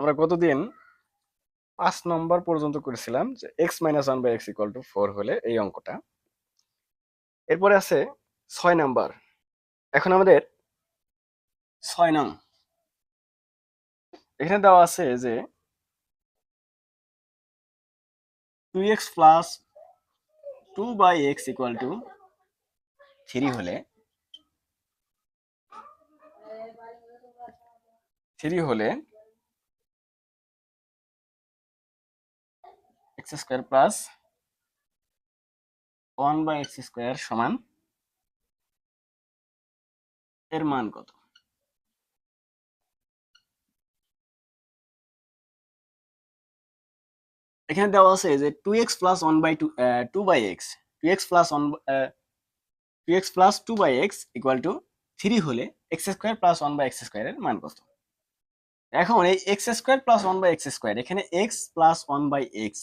আমরা কতদিন? পাঁচ নম্বর পর্যন্ত করেছিলাম যে x minus one by x equal to four হলে এই অঙ্কটা। এরপরে আছে ছয় নাম্বার। এখন আমাদের ছয় নং। এখানে দেওয়া আছে যে two x plus two by x equal to three হলে থ্রি হলে x square plus one by x square সমান এর মান কত? এখানে দেওয়া আছে যে two x plus one by two two by x two x plus one two x plus two by x equal to three হলে x square plus one by x স্কোয়ারের মান কত? এখন এই x square plus one by x square এখানে x plus one by x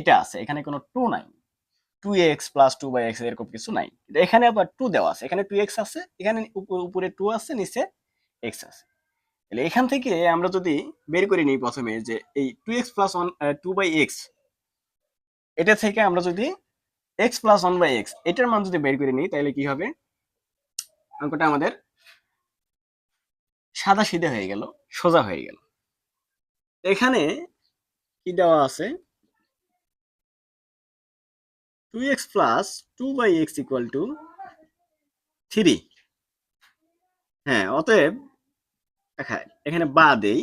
এটা আছে, এখানে কোনো টু নাই। Two x plus two by x এরকম কিছু নাই। এখানে আবার টু দেওয়া আছে, এখানে টু এক্স আছে, এখানে উপরে টু আছে, নিচে এক্স আছে। তাহলে এখান থেকে আমরা যদি বের করে নিই প্রথমে যে এই two x plus one two by x এটা থেকে আমরা যদি x plus one by x এটার মান যদি বের করে নিই, তাহলে কি হবে? অঙ্কটা আমাদের সাদা সিধে হয়ে গেল, সোজা হয়ে গেল। এখানে কি দেওয়া আছে? Two x plus two by x equal to three হ্যাঁ অতএব এখানে বা দেই,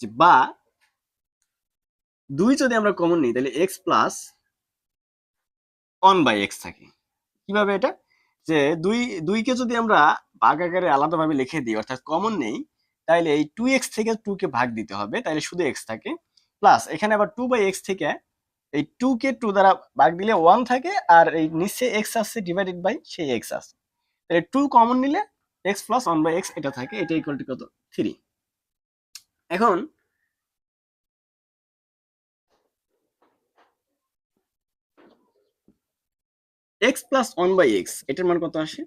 যে বা দুই যদি আমরা কমন নিই, তাহলে x plus one by x থাকে। কীভাবে এটা? যে দুই, দুইকে যদি আমরা ভাগ আকারে আলাদাভাবে লিখে দিই, অর্থাৎ কমন নেই, তাহলে এই টু এক্স থেকে টু কে ভাগ দিতে হবে, তাহলে শুধু এক্স থাকে। প্লাস এখানে আবার টু বাই এক্স থেকে এই টু কে টু দ্বারা ভাগ দিলে ওয়ান থাকে আর এই নিচে এক্স আসছে ডিভাইডেড বাই সেই এক্স আসছে। তাহলে টু কমন নিলে x plus one by x এটা থাকে, এটা ইকুয়াল টু কত? থ্রি এখন x plus one by x এটার মান কত আসে?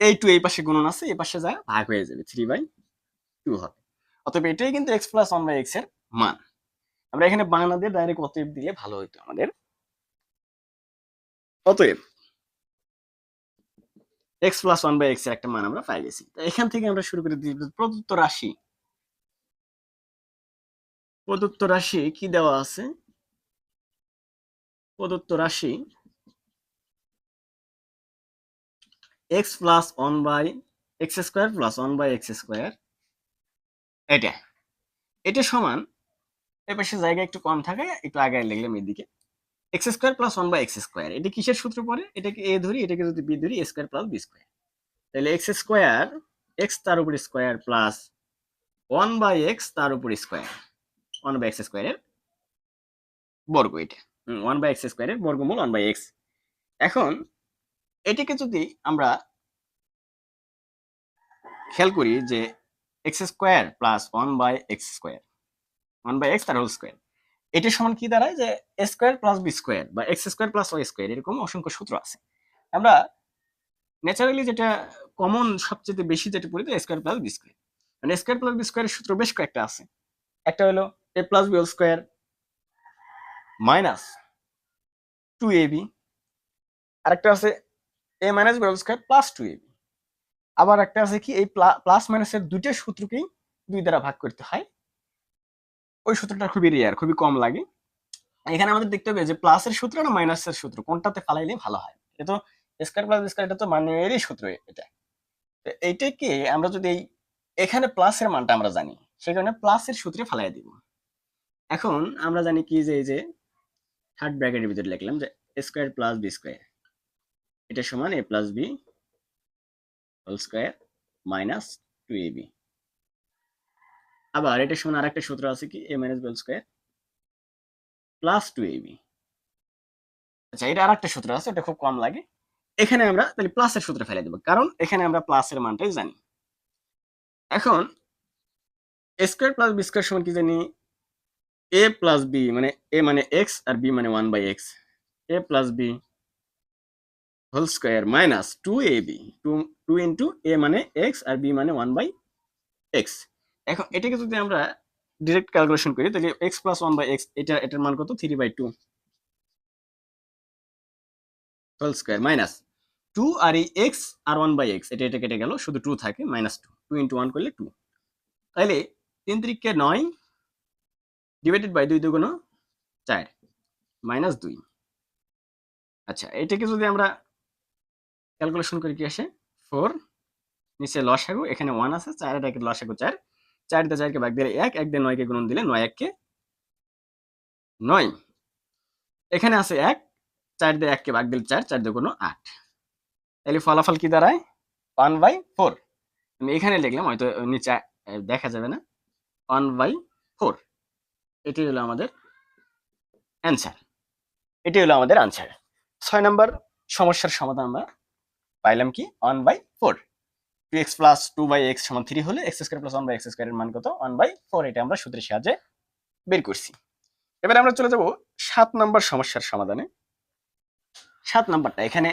এই টু এই পাশে গুণন আছে, এই পাশে যায় ভাগ হয়ে যাবে থ্রি বাই টু হবে। অতএব এটাই কিন্তু এক্স প্লাস ওয়ান বাই এক্সের মান। আমরা এখানে বাংলা দিয়ে ডাইরেক্ট অতএব দিলে ভালো হতো আমাদের। অতএব এক্স প্লাস ওয়ান বাই এক্সের একটা মান আমরা পাই গেছি। এখান থেকে আমরা শুরু করে দিই প্রদত্ত রাশি। প্রদত্ত রাশি কি দেওয়া আছে? প্রদত্ত রাশি x plus one by x square plus one by x square এটা। এটা সমান এ পাশে জায়গা একটু কম থাকে, একটু আগে লিখলাম এদিকে x square plus one by x square এটা কিসের সূত্র পড়ে? এটাকে এ ধরি, এটাকে যদি বি ধরি a square plus b square তাহলে এক্স স্কোয়ার এক্স তার উপর square plus one by x তার উপর স্কোয়ার ওয়ান বাই এক্স স্কোয়ারের বর্গ এটা। ওয়ান বাই এক্স স্কোয়ারের বর্গমূল ওয়ান বাই এক্স এখন, এটাকে যদি আমরা খেয়াল করি যে x square plus one by x square one by x তার হোল স্কোয়ার এটা সমান কি দাঁড়ায়? যে প্লাস বি প্লাস এরকম অসংখ্য সূত্র আছে। আমরা ন্যাচারালি যেটা কমন সবচেয়ে বেশি যেটা পড়ি স্কোয়ার প্লাস বি স্কোয়ার মানে স্কোয়ার প্লাস বি স্কোয়ারের সূত্র বেশ কয়েকটা আছে। একটা হলো a plus b whole square minus two a b আরেকটা আছে a minus b whole square plus two a b আবার একটা আছে কি, এই প্লাস মাইনাসের দুইটা সূত্রকেই দুই দ্বারা ভাগ করতে হয়। ওই সূত্রটা খুবই রেয়ার খুবই কম লাগে। এখানে আমাদের দেখতে হবে যে প্লাসের সূত্র না মাইনাসের সূত্র, কোনটাতে ফালাইলে ভালো হয়? এটা তো স্কোয়ার প্লাস স্কোয়ার এটা তো মানেরই সূত্র এটা। তো এইটাকে আমরা যদি এখানে প্লাসের মানটা আমরা জানি, সেই কারণে প্লাসের সূত্রে ফালাই দিব। এখন আমরা জানি কি যে এই যে থার্ড ব্র্যাকেটের ভিতরে লিখলাম যে স্কোয়ার প্লাস বি স্কোয়ার এটা সমান a plus b whole square minus two a b আবার এটা সমান আরেকটা সূত্র আছে কি? A minus b whole square plus two a b আচ্ছা এটা আরেকটা সূত্র আছে, এটা খুব কম লাগে। এখানে আমরা তাহলে প্লাসের সূত্র ফেলে দেবো, কারণ এখানে আমরা প্লাসের মানটাই জানি। এখন a square plus b square সমান কি জানি? এ প্লাস বি মানে এ মানে এক্স আর বি মানে one by x a plus b whole square minus two a b two two into a মানে এক্স আর বি মানে ওয়ান বাই এক্স এখন এটাকে যদি আমরা ডিরেক্ট ক্যালকুলেশন করি, তাহলে x plus one by x এটা, এটার মান কত? Three by two whole square minus two আর এই এক্স আর ওয়ান বাই এক্স এটা এটা কেটে গেল, শুধু টু থাকে minus two two into one করলে টু তাহলে তিন তিরিককে নয় ডিভাইডেড বাই দুই দুগুণ চার মাইনাস দুই। আচ্ছা এটাকে যদি আমরা ক্যালকুলেশন করি কি আসে? ফোর নিচে লসাগু, এখানে ওয়ান আছে, চার, এটাকে লসাগু চার চার দিয়ে চারকে ভাগ দিলে এক এক দিয়ে নয়কে গুণন দিলে নয়, এককে নয়। এখানে আছে এক, চার দিয়ে এককে ভাগ দিলে চার চার দিয়ে কোনো আট। তাহলে ফলাফল কি দাঁড়ায়? ওয়ান বাই ফোর আমি এখানে লিখলাম, হয়তো নিচে দেখা যাবে না। ওয়ান বাই ফোর এটি হলো আমাদের অ্যান্সার এটি হলো আমাদের আনসার ছয় নম্বর সমস্যার সমাধান আমরা পাইলাম কি? One by four two x plus two by x সমান থ্রি হলে x square plus one by x স্কোয়ারের মান কত? ওয়ান বাই ফোর এটা আমরা সূত্রের সাহায্যে বের করছি। এবার আমরা চলে যাব সাত নম্বর সমস্যার সমাধানে। সাত নাম্বারটা, এখানে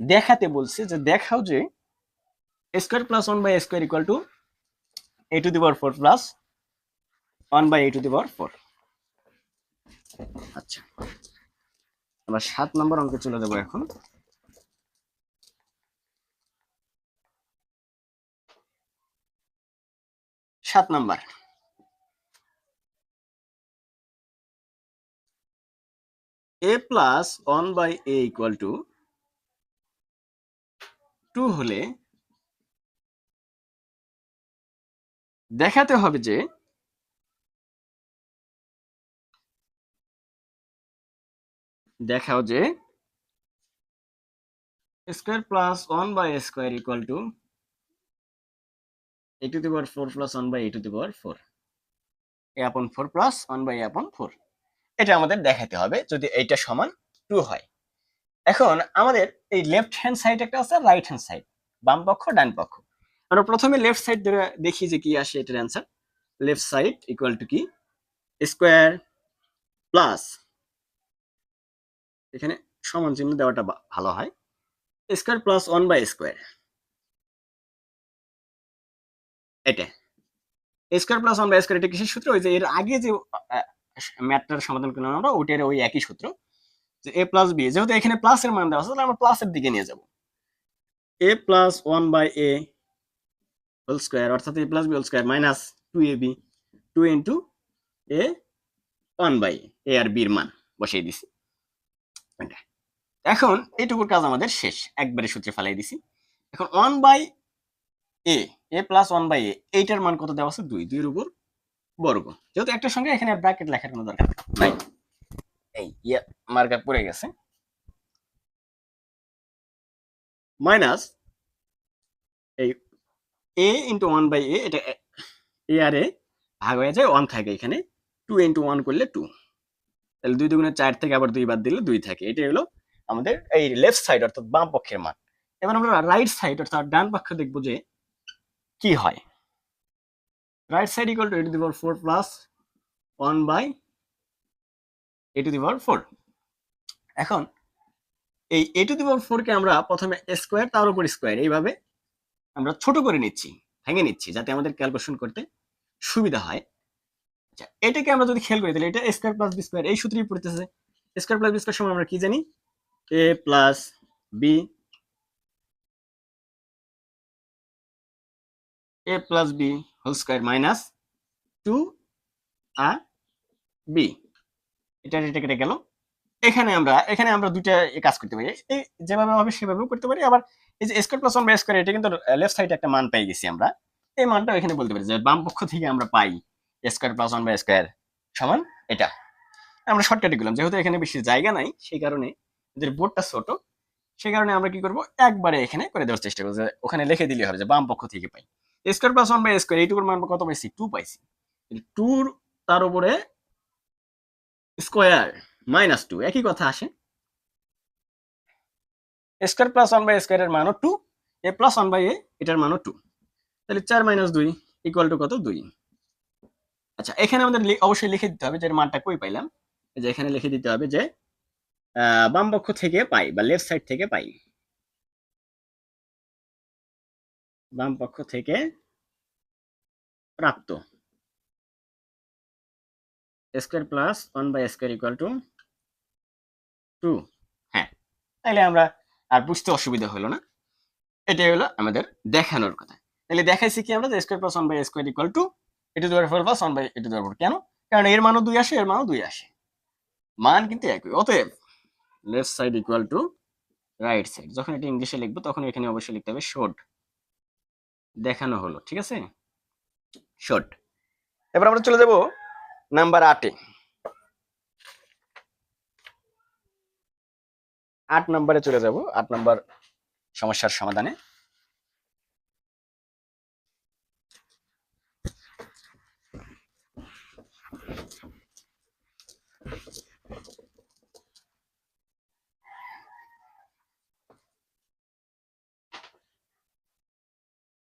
দেখাতে বলছে যে দেখাও যে square plus one by square equal to a to the power four plus one by a to the power four আচ্ছা আমরা সাত নম্বর অঙ্কে চলে যাব এখন। সাত number. A plus one by a equal to two হলে দেখাতে হবে যে দেখাও যে square plus one by square equal to a to the power four plus one by a to the power four a upon four plus one by a upon four এটা আমাদের দেখাতে হবে যদি এইটা সমান টু হয়। এখন আমাদের এই লেফট হ্যান্ড সাইড একটা আছে রাইট হ্যান্ড সাইড বাম পক্ষ, ডান পক্ষ। আমরা প্রথমে লেফট সাইড ধরে দেখি যে কি আসে এটার answer left side equal to কি? স্কোয়ার প্লাস এখানে সমান চিহ্ন দেওয়াটা ভালো হয়। Square plus one by square এটা square plus one by square এটা কিসের সূত্র? ওই যে এর আগে যে ম্যাথটার সমাধান করলাম আমরা, ওইটার ওই একই সূত্র। যে এ প্লাস বি যেহেতু এখানে প্লাসের মান দেওয়া আছে, তাহলে আমরা প্লাসের দিকে নিয়ে যাব। A plus one by a whole square অর্থাৎ a plus b whole square minus two a b two into a one by a আর বির মান বসিয়ে দিছি। এখন, এইটুকুর কাজ আমাদের শেষ। একবারে সূত্রে ফেলাই দিছি। এখন one by a a plus one by a এইটার মান কত দেওয়া আছে? দুই দুইয়ের উপর বর্গ যেহেতু একটার সঙ্গে এখানে ব্র্যাকেট লেখার কোনো দরকার নাই। এই ইয়া মার্কার পড়ে গেছে। মাইনাস এই a into one by a এটা এ আর এ ভাগ হয়ে যায় ওয়ান থাকে এখানে। টু ইন্টু ওয়ান করলে টু তাহলে দুই দুগুণে চার থেকে আবার দুই বাদ দিলে দুই থাকে। এটা হলো আমাদের এই লেফট সাইড অর্থাৎ বাম পক্ষের মান। এবার আমরা রাইট সাইড অর্থাৎ ডান পক্ষ দেখব যে কি হয়? Right side equal to a to the power four plus one by a to the power four এখন এই এ টু দি পাওয়ার ফোরকে আমরা প্রথমে স্কোয়ার তার উপর স্কোয়ার এইভাবে আমরা ছোট করে নিচ্ছি, ভেঙে নিচ্ছি, যাতে আমাদের ক্যালকুলেশন করতে সুবিধা হয়। আচ্ছা এটাকে আমরা যদি খেয়াল করি, তাহলে এটা স্কোয়ার প্লাস বি স্কোয়ার এই সূত্রেই পড়তেছে। স্কোয়ার প্লাস বি স্কোয়ার সমান আমরা কি জানি? A plus b a plus b whole square minus two R b এটা এটা কেটে গেল। এখানে আমরা এখানে আমরা দুইটা কাজ করতে পারি। এই যেভাবে হবে সেভাবেও করতে পারি। আবার এই যে square plus one by square এটা কিন্তু লেফট সাইডে একটা মান পেয়ে গেছি আমরা। এই মানটাও এখানে বলতে পারি যে বাম পক্ষ থেকে আমরা পাই square plus one by square সমান এটা। আমরা শর্টকাটে গেলাম। যেহেতু এখানে বেশি জায়গা নাই, সেই কারণে এদের বোর্ডটা ছোট। সেই কারণে আমরা কি করব? একবারে এখানে করে দেওয়ার চেষ্টা করব যে ওখানে লিখে দিলে হবে যে বাম পক্ষ থেকে পাই। Square plus one by square এইটুকুর মান কত পাইছি? টু পাইছি। টুর তার উপরে স্কোয়ার মাইনাস টু একই কথা আসে। Square plus one by square এর মানও two a plus one by a এটার মানও টু তাহলে চার মাইনাস দুই ইকুয়াল টু কত? দুই। আচ্ছা এখানে আমাদের অবশ্যই লিখে দিতে হবে যে মানটা কই পাইলাম? যে এখানে লিখে দিতে হবে যে বাম পক্ষ থেকে পাই বা লেফট সাইড থেকে পাই। বাম পক্ষ থেকে প্রাপ্ত। Square plus one by square equal to two. হ্যাঁ তাহলে আমরা আর বুঝতে অসুবিধা হলো না। এটাই হলো আমাদের দেখানোর কথা। তাহলে দেখাইছি কি আমরা square plus one by square equal to a to the power four plus one by এটু দেওয়ার ফোর। কেন? কারণ এর মানও দুই আসে, এর মানও দুই আসে। মান কিন্তু একই। অতএব left side equal to right side যখন এটা ইংলিশে লিখব, তখন এখানে অবশ্যই লিখতে হবে শোড দেখানো হলো, ঠিক আছে? শোড এবার আমরা চলে যাব নাম্বার আটে। আট নম্বরে চলে যাব, আট নম্বর সমস্যার সমাধানে।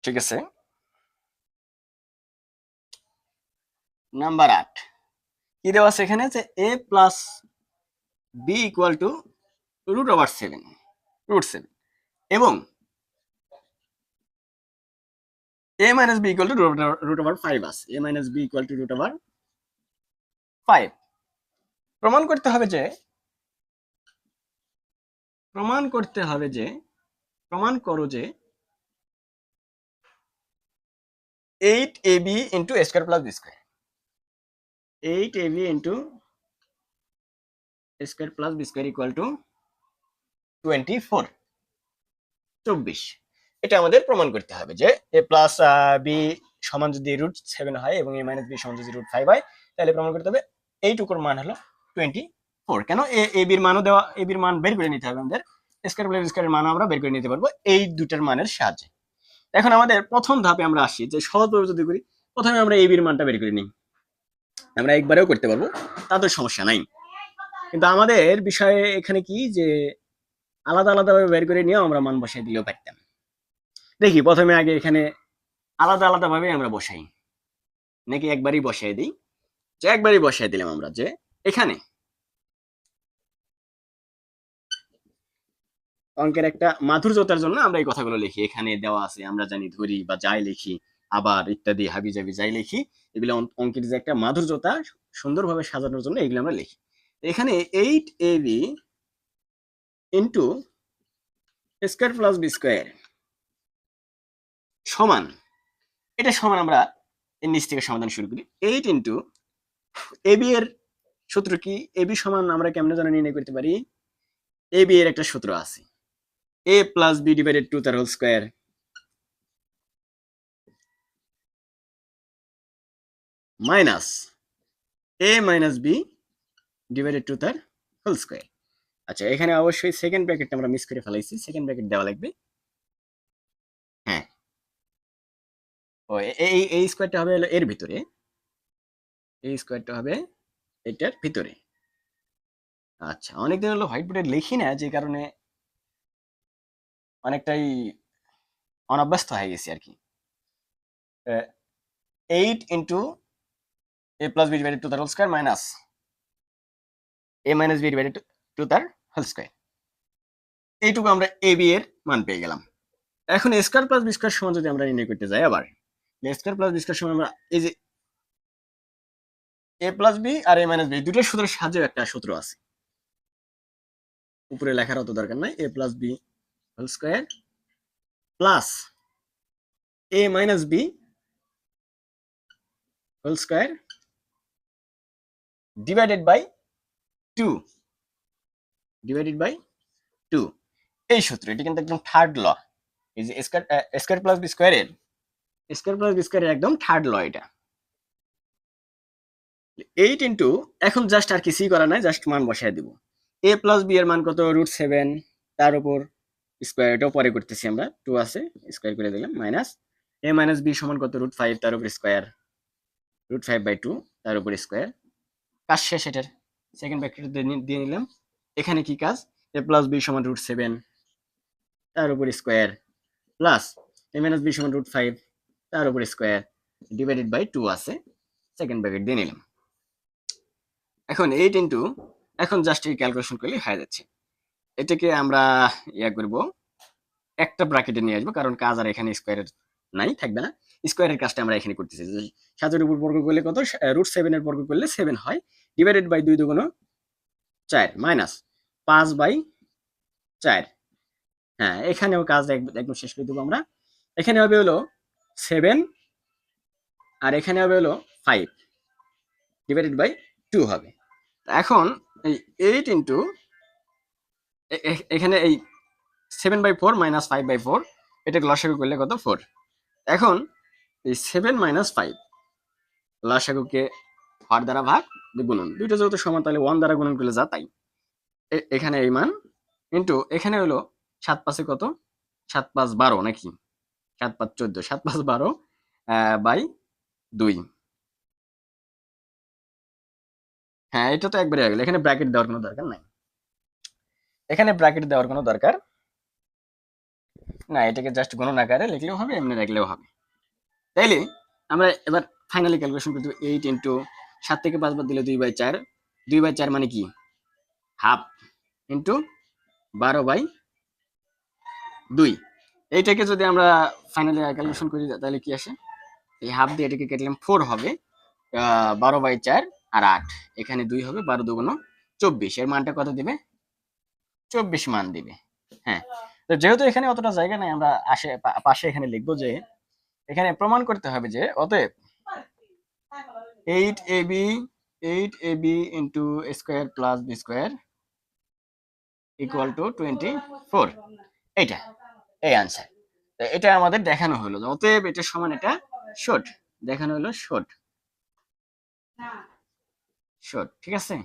ঠিক আছে? নাম্বার আট কি দেওয়া আছে এখানে? যে a plus b equal to root over seven root seven এবং a minus b equal to root over five আছে। A minus b equal to root over five প্রমাণ করতে হবে যে, প্রমাণ করতে হবে যে, প্রমাণ করো যে eight a b into square plus b square eight a b into square plus b square equal to twenty four চব্বিশ। এটা আমাদের প্রমাণ করতে হবে যে এ প্লাস বি সমান যদি রুট সেভেন হয় এবং এ মাইনাস বি সমান যদি রুট ফাইভ হয় তাহলে প্রমাণ করতে হবে এইটুকুর মান হলো টোয়েন্টি ফোর কেন এ এ বির মানও দেওয়া এ বির মান বের করে নিতে হবে আমাদের। স্কোয়ার প্লাস স্কোয়ারের মানও আমরা বের করে নিতে পারব। এই দুটার মানের সাহায্যে। এখন আমাদের প্রথম ধাপে আমরা আসি, যে সহজভাবে যদি করি, প্রথমে আমরা এ বির মানটা বের করে নিই। আমরা একবারেও করতে পারব তাদের সমস্যা নাই। কিন্তু আমাদের বিষয়ে এখানে কি, যে আলাদা আলাদাভাবে বের করে নিয়েও আমরা মান বসাই দিলেও পারতাম। দেখি, প্রথমে আগে এখানে আলাদা আলাদাভাবে আমরা বসাই। নাকি একবারই বসাই দিই? যে একবারই বসাই দিলাম আমরা, যে এখানে। অঙ্কের একটা মাধুর্যতার জন্য আমরা এই কথাগুলো লিখি। এখানে দেওয়া আছে, আমরা জানি ধরি বা যাই লিখি, আবার ইত্যাদি, হাবি জাবি যাই লিখি, এগুলো অঙ্ক- অঙ্কের যে একটা মাধুর্যতা, সুন্দরভাবে সাজানোর জন্য এগুলো আমরা লিখি। এখানে eight a b into square plus b square সমান। এটা সমান আমরা এর নিচ থেকে সমাধান শুরু করি। এইট ইন্টু এ বি এর সূত্র কি? এ বি সমান আমরা কেমনে যেন নির্ণয় করতে পারি? এ বি এর একটা সূত্র আছে। A plus b divided two তার whole square minus a minus b divided two তার হোল স্কোয়ার আচ্ছা এখানে অবশ্যই সেকেন্ড ব্র্যাকেটটা আমরা মিস করে ফেলাইছি। সেকেন্ড ব্র্যাকেট দেওয়া লাগবে। হ্যাঁ। ও এই এই স্কোয়ারটা হবে এর ভিতরে। এই স্কোয়ারটা হবে এটার ভিতরে। আচ্ছা অনেকদিন হলো হোয়াইট বোর্ডে লিখি না, যে কারণে অনেকটাই অনভ্যস্ত হয়ে গেছি আর কি। Eight into a plus b divided two তার whole square minus a minus b divided two তার হোল স্কোয়ার এইটুকু আমরা এ বি এর মান পেয়ে গেলাম। এখন স্কোয়ার প্লাস বি স্কোয়ার সমান যদি আমরা নির্ণয় করতে যাই আবার স্কোয়ার প্লাস বি স্কোয়ার সমান আমরা এই যে এ প্লাস বি আর এ মাইনাস বি দুটোর সূত্রের সাহায্যে একটা সূত্র আছে। উপরে লেখার অত দরকার নাই a plus b whole square plus a minus b whole square divided by two divided by two এই সূত্র, এটি কিন্তু একদম থার্ড ল এই যে স্কোয়ার স্কোয়ার প্লাস বি স্কোয়ারের স্কোয়ার প্লাস বি স্কোয়ারের একদম থার্ড ল এটা। এইট ইন্টু এখন জাস্ট আর কিছুই করা নাই জাস্ট মান বসায় দিব। এ প্লাস বি এর মান কত? রুট সেভেন তার উপর স্কোয়ার এটাও পরে করতেছি আমরা। টু আছে স্কোয়ার করে দিলাম মাইনাস এ মাইনাস বি সমান কত? রুট ফাইভ তার উপর square root five by two তার উপর স্কোয়ার কাজ শেষ এটার। সেকেন্ড ব্র্যাকেট দিয়ে নিলাম। এখানে কি কাজ? এ প্লাস বি সমান রুট সেভেন তার উপর square plus a minus b সমান রুট ফাইভ তার উপর স্কোয়ার ডিভাইডেড বাই টু আছে। সেকেন্ড ব্র্যাকেট দিয়ে নিলাম। এখন এইট ইন্টু এখন জাস্ট এই ক্যালকুলেশন করলে হয়ে যাচ্ছে। এটাকে আমরা ইয়া করব, একটা ব্র্যাকেটে নিয়ে আসব, কারণ কাজ আর এখানে স্কোয়ারের নাই, থাকবে না। স্কোয়ারের কাজটা আমরা এখানে করতেছি। সাতের উপর বর্গ করলে কত? রুট সেভেনের বর্গ করলে সেভেন হয়। ডিভাইডেড বাই দুই দুগুণ চার মাইনাস পাঁচ বাই চার। হ্যাঁ এখানেও কাজ একদম শেষ করে দেবো আমরা। এখানে হবে হলো সেভেন আর এখানে হবে হলো ফাইভ ডিভাইডেড বাই টু হবে। এখন এই এইট ইন্টু এখানে এই seven by four minus five by four এটাকে লসাগু করলে কত? ফোর এখন এই সেভেন মাইনাস ফাইভ লসাগুকে হর দ্বারা ভাগ গুণন। দুইটা যেহেতু সমান, তাহলে ওয়ান দ্বারা গুণন করলে যা তাই। এখানে এই মান ইন্টু এখানে হলো সাত পাঁচে কত? সাত পাঁচ বারো নাকি? সাত পাঁচ চোদ্দ, সাত পাঁচ বারো বাই দুই। হ্যাঁ এটা তো একবারে হয়ে গেল। এখানে ব্র্যাকেট দেওয়ার কোনো দরকার নাই। এখানে ব্র্যাকেট দেওয়ার কোনো দরকার? না, এটাকে জাস্ট গণনা আকারে লিখলেও হবে, এমনি রাখলেও হবে। তাইলে আমরা এবার ফাইনালি ক্যালকুলেশন করতে এইট ইন্টু সাত থেকে পাঁচ বাদ দিলে দুই বাই চার। দুই বাই চার মানে কি? হাফ ইন্টু বারো বাই দুই। এইটাকে যদি আমরা ফাইনালি ক্যালকুলেশন করি, তাহলে কি আসে? এই হাফ দিয়ে এটাকে কেটলাম ফোর হবে বারো বাই চার আর আট। এখানে দুই হবে, বারো দুগুণ চব্বিশ। এর মানটা কত দিবে? চব্বিশ মান দিবে। হ্যাঁ তো যেহেতু এখানে অতটা জায়গা নাই, আমরা আসে পাশে এখানে লিখব যে, এখানে প্রমাণ করতে হবে যে, অতএব eight a b eight a b into square plus b square equal to twenty four এইটা, এই আনসার এটা আমাদের দেখানো হলো, অতএব এটা সমান এটা শর্ট দেখানো হলো শর্ট শর্ট ঠিক আছে?